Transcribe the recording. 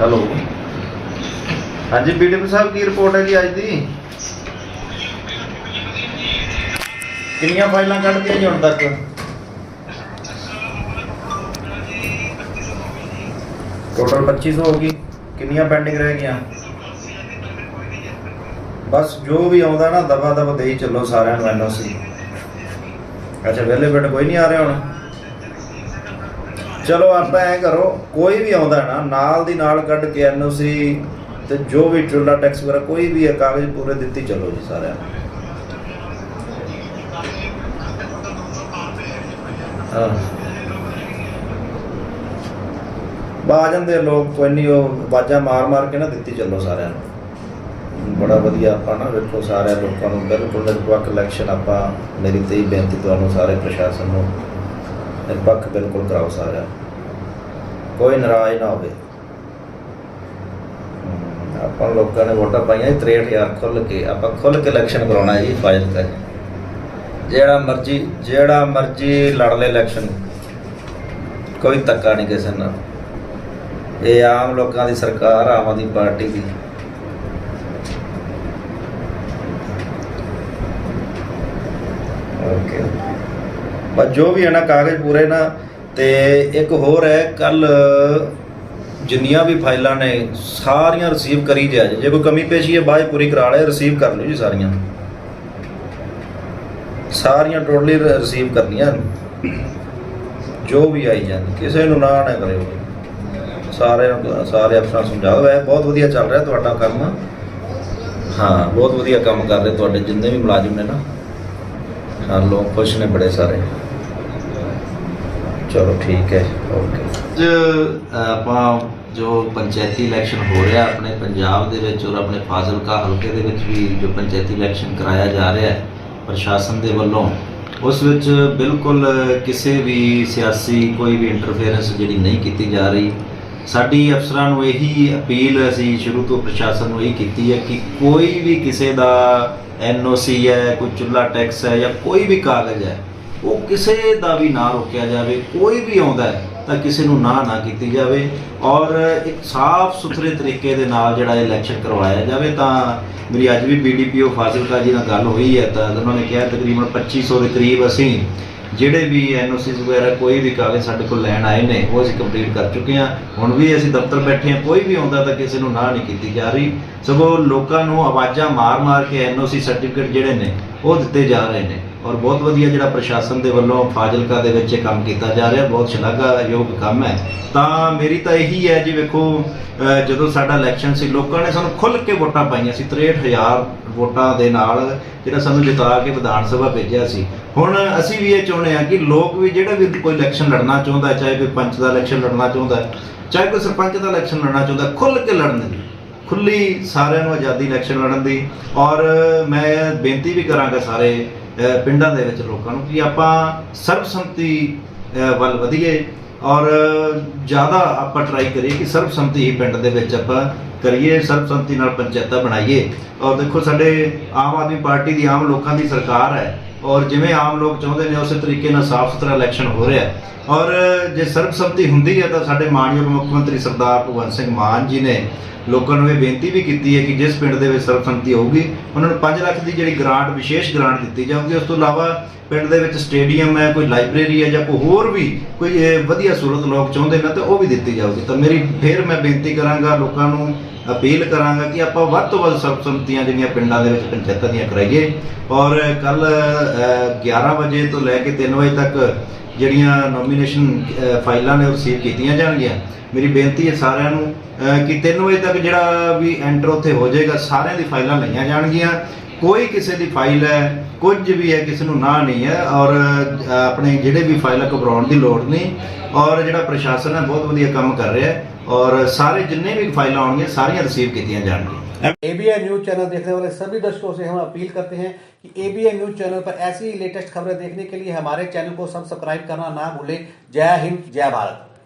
Hello. ਹਾਂਜੀ, BDP ਸਾਹਿਬ, ਕੀ report ਹੈ ਜੀ ਅੱਜ ਦੀ? ਕਿੰਨੀਆਂ ਫਾਈਲਾਂ ਕੱਢਤੀਆਂ ਜੀ ਹੁਣ ਤੱਕ? ਟੋਟਲ 2500 ਹੋ ਗਈ। ਕਿੰਨੀਆਂ ਪੈਂਡਿੰਗ ਰਹਿ ਗਈਆਂ? ਬਸ ਜੋ ਵੀ ਆਉਂਦਾ ਨਾ ਦਬਾ ਦਬ ਦੇਈ ਚੱਲੋ ਸਾਰਿਆਂ ਨੂੰ ਐਨਓਸੀ। ਅੱਛਾ, ਵਿਹਲੇ ਬੈਠ, ਕੋਈ ਨਹੀਂ ਆ ਰਿਹਾ ਹੁਣ? ਚਲੋ ਆਪਾਂ ਐ ਕਰੋ, ਕੋਈ ਵੀ ਆਉਂਦਾ ਨਾ, ਨਾਲ ਦੀ ਨਾਲ ਕੱਢ ਕੇ ਐਨਓਸੀ ਤੇ ਜੋ ਵੀ ਟੁੱਲਾ ਟੈਕਸ ਵਗੈਰਾ, ਕੋਈ ਵੀ ਹੈ ਕਾਗਜ਼ ਪੂਰੇ ਦਿੱਤੀ, ਚੱਲੋ ਜੀ ਸਾਰਿਆਂ ਨੂੰ। ਹਾਂ ਬਾ ਜਾਂਦੇ ਲੋਕ ਕੋਈ ਨਹੀਂ ਉਹ ਬਾਜਾਂ ਮਾਰ ਮਾਰ ਕੇ ਨਾ ਦਿੱਤੀ, ਚੱਲੋ ਸਾਰਿਆਂ ਨੂੰ। ਬੜਾ ਵਧੀਆ ਆਪਾਂ ਨਾ ਵੇਖੋ ਸਾਰੇ ਲੋਕਾਂ ਨੂੰ, ਬਿਲਕੁਲ ਨਿਰਪੱਖ ਇਲੈਕਸ਼ਨ ਆਪਾਂ ਮੇਰੀ ਤੇ ਹੀ ਬੇਨਤੀ, ਤੁਹਾਨੂੰ ਸਾਰੇ ਪ੍ਰਸ਼ਾਸਨ ਨੂੰ ਨਿਰਪੱਖ ਬਿਲਕੁਲ ਕਰਾਓ ਸਾਰਿਆਂ ਕੋਈ ਨਾਰਾਜ਼ ਨਾ ਹੋਵੇ। ਆਪਾਂ ਲੋਕਾਂ ਨੇ ਵੋਟਾਂ ਪਾਈਆਂ 63000 ਖੁੱਲ ਕੇ। ਆਪਾਂ ਖੁੱਲ ਕੇ ਇਲੈਕਸ਼ਨ ਕਰਾਉਣਾ ਜੀ ਫਾਜ਼ਿਲ ਕਰ ਜਿਹੜਾ ਮਰਜ਼ੀ ਜਿਹੜਾ ਮਰਜ਼ੀ ਲੜ ਲੈ ਇਲੈਕਸ਼ਨ ਕੋਈ ਧੱਕਾ ਨਹੀਂ ਕਿਸੇ ਨਾਲ। ਇਹ ਆਮ ਲੋਕਾਂ ਦੀ ਸਰਕਾਰ, ਆਮ ਆਦਮੀ ਪਾਰਟੀ ਦੀ। ਓਕੇ। ਬਸ ਜੋ ਵੀ ਹੈ ਨਾ, ਕਾਗਜ਼ ਪੂਰੇ ਨਾ, ਤੇ ਇੱਕ ਹੋਰ ਹੈ ਕੱਲ ਜਿੰਨੀਆਂ ਵੀ ਫਾਈਲਾਂ ਨੇ, ਸਾਰੀਆਂ ਰਿਸੀਵ ਕਰੀ ਜਾ। ਜੇ ਕੋਈ ਕਮੀ ਪੇਸ਼ੀ ਹੈ, ਬਾਅਦ 'ਚ ਪੂਰੀ ਕਰਾ ਲਿਆ ਰਿਸੀਵ ਕਰ ਲਿਓ ਜੀ ਸਾਰੀਆਂ। ਸਾਰੀਆਂ ਟੋਟਲੀ ਰਿਸੀਵ ਕਰਨੀਆਂ ਜੋ ਵੀ ਆਈ ਜਾਂਦੀ ਕਿਸੇ ਨੂੰ ਨਾ ਨਾ ਕਰਿਓ। ਸਾਰੇ ਸਾਰੇ ਅਫਸਰਾਂ ਨੂੰ ਸਮਝਾਓ ਇਹ ਬਹੁਤ ਵਧੀਆ ਚੱਲ ਰਿਹਾ ਤੁਹਾਡਾ ਕੰਮ। ਹਾਂ, ਬਹੁਤ ਵਧੀਆ ਕੰਮ ਕਰ ਰਹੇ ਤੁਹਾਡੇ ਜਿੰਨੇ ਵੀ ਮੁਲਾਜ਼ਮ ਨੇ ਨਾ। ਹਾਂ, ਲੋਕ ਖੁਸ਼ ਨੇ ਬੜੇ ਸਾਰੇ। ਚਲੋ ਠੀਕ ਹੈ ਓਕੇ ਅੱਜ ਆਪਾਂ ਜੋ ਪੰਚਾਇਤੀ ਇਲੈਕਸ਼ਨ ਹੋ ਰਿਹਾ ਆਪਣੇ ਪੰਜਾਬ ਦੇ ਵਿੱਚ ਔਰ ਆਪਣੇ ਫਾਜ਼ਿਲਕਾ ਹਲਕੇ ਦੇ ਵਿੱਚ ਵੀ ਜੋ ਪੰਚਾਇਤੀ ਇਲੈਕਸ਼ਨ ਕਰਾਇਆ ਜਾ ਰਿਹਾ ਹੈ ਪ੍ਰਸ਼ਾਸਨ ਦੇ ਵੱਲੋਂ, ਉਸ ਵਿੱਚ ਬਿਲਕੁਲ ਕਿਸੇ ਵੀ ਸਿਆਸੀ ਕੋਈ ਵੀ ਇੰਟਰਫੇਰੈਂਸ ਜਿਹੜੀ ਨਹੀਂ ਕੀਤੀ ਜਾ ਰਹੀ। ਸਾਡੀ ਅਫਸਰਾਂ ਨੂੰ ਇਹੀ ਅਪੀਲ ਅਸੀਂ ਸ਼ੁਰੂ ਤੋਂ ਪ੍ਰਸ਼ਾਸਨ ਨੂੰ ਇਹ ਕੀਤੀ ਹੈ ਕਿ ਕੋਈ ਵੀ ਕਿਸੇ ਦਾ ਐਨਓਸੀ ਹੈ, ਕੋਈ ਚੁੱਲਾ ਟੈਕਸ ਹੈ ਜਾਂ ਕੋਈ ਵੀ ਕਾਗਜ਼ ਹੈ ਉਹ ਕਿਸੇ ਦਾ ਵੀ ਨਾ ਰੋਕਿਆ ਜਾਵੇ, ਕੋਈ ਵੀ ਆਉਂਦਾ ਹੈ, ਤਾਂ ਕਿਸੇ ਨੂੰ ਨਾ ਨਾ ਕੀਤੀ ਜਾਵੇ। ਔਰ ਇੱਕ ਸਾਫ਼ ਸੁਥਰੇ ਤਰੀਕੇ ਦੇ ਨਾਲ ਜਿਹੜਾ ਇਲੈਕਸ਼ਨ ਕਰਵਾਇਆ ਜਾਵੇ, ਤਾਂ ਮੇਰੀ ਅੱਜ ਵੀ ਬੀਡੀਪੀਓ ਫਾਜ਼ਿਲਕਾ ਜੀ ਨਾਲ ਗੱਲ ਹੋਈ ਹੈ, ਤਾਂ ਉਹਨਾਂ ਨੇ ਕਿਹਾ ਤਕਰੀਬਨ 2500 ਦੇ ਕਰੀਬ ਅਸੀਂ ਜਿਹੜੇ ਵੀ ਐਨਓਸੀ ਵਗੈਰਾ ਕੋਈ ਵੀ ਕਾਗਜ਼ ਸਾਡੇ ਕੋਲ ਲੈਣ ਆਏ ਨੇ, ਉਹ ਅਸੀਂ ਕੰਪਲੀਟ ਕਰ ਚੁੱਕੇ ਹਾਂ। ਹੁਣ ਵੀ ਅਸੀਂ ਦਫ਼ਤਰ ਬੈਠੇ ਹਾਂ, ਕੋਈ ਵੀ ਆਉਂਦਾ ਤਾਂ ਕਿਸੇ ਨੂੰ ਨਾ ਨਹੀਂ ਕੀਤੀ ਜਾ ਰਹੀ। ਸਗੋਂ ਲੋਕਾਂ ਨੂੰ ਆਵਾਜ਼ਾਂ ਮਾਰ-ਮਾਰ ਕੇ ਐਨਓਸੀ ਸਰਟੀਫਿਕੇਟ ਜਿਹੜੇ ਨੇ, ਉਹ ਦਿੱਤੇ ਜਾ ਰਹੇ ਨੇ। ਔਰ ਬਹੁਤ ਵਧੀਆ ਜਿਹੜਾ ਪ੍ਰਸ਼ਾਸਨ ਦੇ ਵੱਲੋਂ ਫਾਜ਼ਿਲਕਾ ਦੇ ਵਿੱਚ ਇਹ ਕੰਮ ਕੀਤਾ ਜਾ ਰਿਹਾ, ਬਹੁਤ ਸ਼ਲਾਘਾਯੋਗ ਕੰਮ ਹੈ। ਤਾਂ ਮੇਰੀ ਤਾਂ ਇਹੀ ਹੈ ਜੀ, ਵੇਖੋ ਜਦੋਂ ਸਾਡਾ ਇਲੈਕਸ਼ਨ ਸੀ, ਲੋਕਾਂ ਨੇ ਸਾਨੂੰ ਖੁੱਲ੍ਹ ਕੇ ਵੋਟਾਂ ਪਾਈਆਂ ਸੀ 63000 ਵੋਟਾਂ ਦੇ ਨਾਲ ਜਿਹੜਾ ਸਾਨੂੰ ਜਿਤਾ ਕੇ ਵਿਧਾਨ ਸਭਾ ਭੇਜਿਆ ਸੀ। ਹੁਣ ਅਸੀਂ ਵੀ ਇਹ ਚਾਹੁੰਦੇ ਹਾਂ ਕਿ ਲੋਕ ਵੀ ਜਿਹੜਾ ਵੀ ਕੋਈ ਇਲੈਕਸ਼ਨ ਲੜਨਾ ਚਾਹੁੰਦਾ ਚਾਹੇ ਕੋਈ ਪੰਚ ਦਾ ਇਲੈਕਸ਼ਨ ਲੜਨਾ ਚਾਹੁੰਦਾ ਚਾਹੇ ਕੋਈ ਸਰਪੰਚ ਦਾ ਇਲੈਕਸ਼ਨ ਲੜਨਾ ਚਾਹੁੰਦਾ ਖੁੱਲ੍ਹ ਕੇ ਲੜਨ ਦੀ ਖੁੱਲੀ ਸਾਰਿਆਂ ਨੂੰ ਆਜ਼ਾਦੀ ਇਲੈਕਸ਼ਨ ਲੜਨ ਦੀ। ਔਰ ਮੈਂ ਬੇਨਤੀ ਵੀ ਕਰਾਂਗਾ ਸਾਰੇ ਪਿੰਡਾਂ ਦੇ ਵਿੱਚ ਲੋਕਾਂ ਨੂੰ ਕਿ ਆਪਾਂ ਸਰਬਸੰਮਤੀ ਵੱਲ ਵਧੀਏ ਔਰ ਜ਼ਿਆਦਾ ਆਪਾਂ ਟਰਾਈ ਕਰੀਏ ਕਿ ਸਰਬਸੰਮਤੀ ਹੀ ਪਿੰਡ ਦੇ ਵਿੱਚ ਆਪਾਂ ਕਰੀਏ, ਸਰਬਸੰਮਤੀ ਨਾਲ ਪੰਚਾਇਤਾਂ ਬਣਾਈਏ। ਔਰ ਦੇਖੋ, ਸਾਡੇ ਆਮ ਆਦਮੀ ਪਾਰਟੀ ਦੀ ਆਮ ਲੋਕਾਂ ਦੀ ਸਰਕਾਰ ਹੈ। ਔਰ ਜਿਵੇਂ ਆਮ ਲੋਕ ਚਾਹੁੰਦੇ ਨੇ ਉਸੇ ਤਰੀਕੇ ਨਾਲ ਸਾਫ਼ ਸੁਥਰਾ ਇਲੈਕਸ਼ਨ ਹੋ ਰਿਹਾ ਔਰ ਜੇ ਸਰਬਸੰਮਤੀ ਹੁੰਦੀ ਹੈ ਤਾਂ ਸਾਡੇ ਮਾਨਯੋਗ ਮੁੱਖ ਮੰਤਰੀ ਸਰਦਾਰ ਭਗਵੰਤ ਸਿੰਘ ਮਾਨ ਜੀ ਨੇ ਲੋਕਾਂ ਨੂੰ ਇਹ ਬੇਨਤੀ ਵੀ ਕੀਤੀ ਹੈ ਕਿ ਜਿਸ ਪਿੰਡ ਦੇ ਵਿੱਚ ਸਰਬਸੰਮਤੀ ਹੋਊਗੀ, ਉਹਨਾਂ ਨੂੰ 5 ਲੱਖ ਦੀ ਜਿਹੜੀ ਗ੍ਰਾਂਟ ਵਿਸ਼ੇਸ਼ ਗ੍ਰਾਂਟ ਦਿੱਤੀ ਜਾਊਗੀ, ਉਸ ਤੋਂ ਇਲਾਵਾ ਪਿੰਡ ਦੇ ਵਿੱਚ ਸਟੇਡੀਅਮ ਹੈ, ਕੋਈ ਲਾਇਬ੍ਰੇਰੀ ਹੈ ਜਾਂ ਕੋਈ ਹੋਰ ਵੀ ਕੋਈ ਵਧੀਆ ਸਹੂਲਤ ਲੋਕ ਚਾਹੁੰਦੇ ਨੇ ਤਾਂ ਉਹ ਵੀ ਦਿੱਤੀ ਜਾਊਗੀ। ਤਾਂ ਮੇਰੀ ਫਿਰ ਮੈਂ ਬੇਨਤੀ ਕਰਾਂਗਾ, ਲੋਕਾਂ ਨੂੰ ਅਪੀਲ ਕਰਾਂਗਾ ਕਿ ਆਪਾਂ ਵੱਧ ਤੋਂ ਵੱਧ ਸਰਬਸੰਮਤੀਆਂ ਜਿਹੜੀਆਂ ਪਿੰਡਾਂ ਦੇ ਵਿੱਚ ਪੰਚਾਇਤਾਂ ਦੀਆਂ ਕਰਾਈਏ। ਔਰ ਕੱਲ 11 ਵਜੇ ਤੋਂ ਲੈ ਕੇ 3 ਵਜੇ ਤੱਕ ਜਿਹੜੀਆਂ ਨੋਮੀਨੇਸ਼ਨ ਫਾਈਲਾਂ ਨੇ ਉਹ ਰਿਸੀਵ ਕੀਤੀਆਂ ਜਾਣਗੀਆਂ। ਮੇਰੀ ਬੇਨਤੀ ਹੈ ਸਾਰਿਆਂ ਨੂੰ ਕਿ 3 ਵਜੇ ਤੱਕ ਜਿਹੜਾ ਵੀ ਐਂਟਰ ਉੱਥੇ ਹੋ ਜਾਏਗਾ, ਸਾਰਿਆਂ ਦੀ ਫਾਈਲਾਂ ਲਈਆਂ ਜਾਣਗੀਆਂ। ਕੋਈ ਕਿਸੇ ਦੀ ਫਾਈਲ ਹੈ ਕੁਝ ਵੀ ਹੈ ਕਿਸੇ ਨੂੰ ਨਾ ਨਹੀਂ ਹੈ ਔਰ ਅਹ, ਆਪਣੇ ਜਿਹੜੇ ਵੀ ਫਾਈਲਾਂ ਘਬਰਾਉਣ ਦੀ ਲੋੜ ਨਹੀਂ ਔਰ ਜਿਹੜਾ ਪ੍ਰਸ਼ਾਸਨ ਹੈ ਬਹੁਤ ਵਧੀਆ ਕੰਮ ਕਰ ਰਿਹਾ ਹੈ ਔਰ ਸਾਰੇ ਜਿੰਨੇ ਵੀ ਫਾਈਲਾਂ ਆਉਣਗੀਆਂ ਸਾਰੀਆਂ ਰਿਸੀਵ ਕੀਤੀਆਂ ਜਾਣਗੀਆਂ एबीएन न्यूज चैनल देखने वाले सभी दर्शकों से हम अपील करते हैं कि एबीएन न्यूज चैनल पर ऐसी ही लेटेस्ट खबरें देखने के लिए हमारे चैनल को सब्सक्राइब करना ना भूलें जय हिंद जय भारत